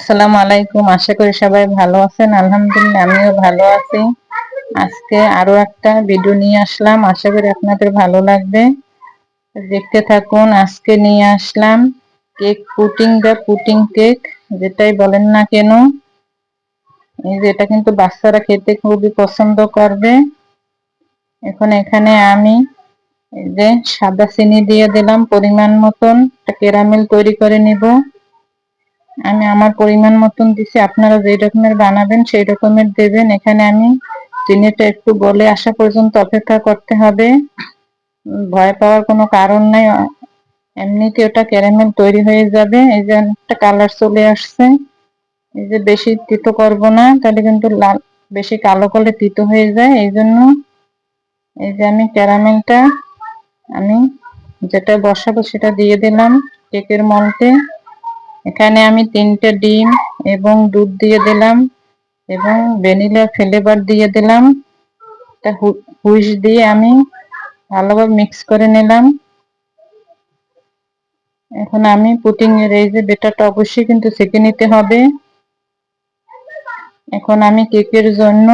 আসসালামু আলাইকুম। আশা করি সবাই ভালো আছেন। আলহামদুলিল্লাহ, আমিও ভালো আছি। আজকে আরও একটা ভিডিও নিয়ে আসলাম। আশা করি আপনাদের ভালো লাগবে। দেখতে থাকুন, আজকে নিয়ে আসলাম কেক পুটিং বা পুটিং কেক যেটাই বলেন না কেন। এই যে, এটা কিন্তু বাচ্চারা খেতে খুবই পছন্দ করবে। এখন এখানে আমি এই যে সাদা চিনি দিয়ে দিলাম, পরিমাণ মতন। একটা ক্যারামেল তৈরি করে নিব। আমি আমার পরিমাণ মতন দিছি, আপনারা যেই রকমের বানাবেন সেই রকমের দেবেন। এখানে আমি চিনিটা একটু গলে আসা পর্যন্ত অপেক্ষা করতে হবে। ভয় পাওয়ার কোনো কারণ নাই। এমনিতে ওটা ক্যারামেল তৈরি হয়ে যাবে। এই যে একটা কালার চলে আসছে। এই যে বেশি তিতো করব না, তাহলে কিন্তু লাল, বেশি কালো করলে তিতো হয়ে যায়। এই জন্য এই যে আমি ক্যারামেলটা, আমি যেটা বসাবো সেটা দিয়ে দিলাম কেকের মলতে। এখানে আমি তিনটে ডিম এবং দুধ দিয়ে দিলাম এবং ভ্যানিলা ফ্লেভার দিয়ে দিলাম। তা হুইস দিয়ে আমি ভালোভাবে মিক্স করে নিলাম। এখন আমি পুটিং এর এই যে বেটারটা অবশ্যই কিন্তু সেঁকে নিতে হবে। এখন আমি কেকের জন্য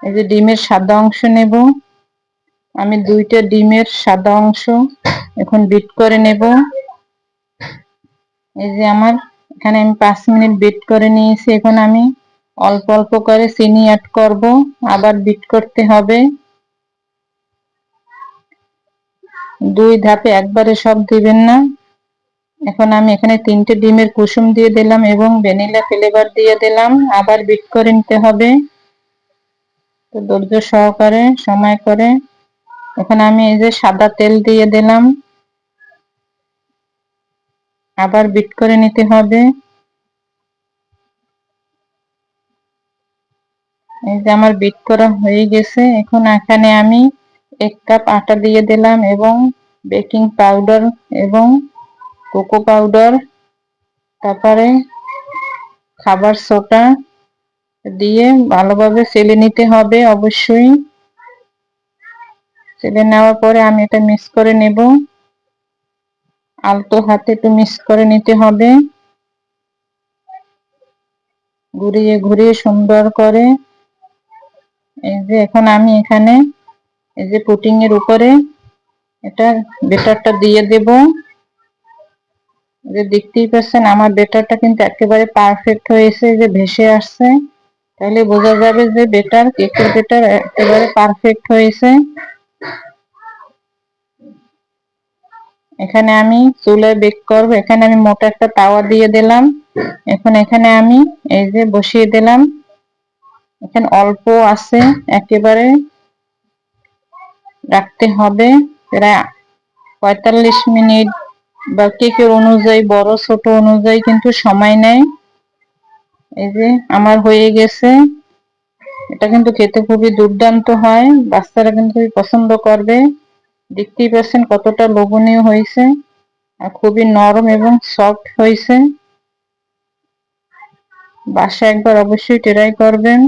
এই যে ডিমের সাদা অংশ নেব। আমি দুইটা ডিমের সাদা অংশ এখন বিট করে নেব। এই যে আমার, এখানে আমি পাঁচ মিনিট বিট করে নিয়েছি। এখন আমি অল্প অল্প করে চিনি অ্যাড করব। আবার বিট করতে হবে। দুই ধাপে একবারে সব দিবেন না। এখন আমি এখানে তিনটে ডিমের কুসুম দিয়ে দিলাম এবং ভ্যানিলা ফ্লেভার দিয়ে দিলাম। আবার বিট করে নিতে হবে। তো ধৈর্য সহকারে, সময় করে। এখন আমি এই যে সাদা তেল দিয়ে দিলাম। আবার বিট করে নিতে হবে। এই যে আমার বিট করা হয়ে গেছে। এখন এখানে আমি এক কাপ আটা দিয়ে দিলাম এবং বেকিং পাউডার এবং কোকো পাউডার, তারপরে খাবার সোটা দিয়ে ভালোভাবে সেলে নিতে হবে অবশ্যই। সেলে নেওয়ার পরে আমি এটা মিক্স করে নেব। আলতো হাতে একটু মিক্স করে নিতে হবে। ঘুরিয়ে ঘুরিয়ে সুন্দর করে। এই যে এখন আমি এখানে, এই যে পুটিং এর উপরে, এটা বেটারটা দিয়ে দেব। যে দেখতেই পাচ্ছেন আমার বেটারটা কিন্তু একেবারে পারফেক্ট হয়েছে, যে ভেসে আসছে। তাহলে বোঝা যাবে যে বেটার কেকের বেটার একেবারে পারফেক্ট হয়েছে। এখানে আমি চুলায় বেক করব। এখানে আমি মোটা একটা তাওয়া দিয়ে দিলাম। এখন এখানে আমি এই যে বসিয়ে দিলাম। এখানে অল্প আছে, একেবারে রাখতে হবে। প্রায় পঁয়তাল্লিশ মিনিট বা কেকের অনুযায়ী, বড় ছোট অনুযায়ী কিন্তু সময় নেয়। এই যে আমার হয়ে গেছে। এটা কিন্তু খেতে খুবই দুর্দান্ত হয়। বাচ্চারা কিন্তু পছন্দ করবে। দেখতেই পাচ্ছেন কতটা লোভনীয় হয়েছে আর খুবই নরম এবং সফট হয়েছে। বাসা একবার অবশ্যই ট্রাই করবেন।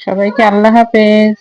সবাইকে আল্লাহ হাফেজ।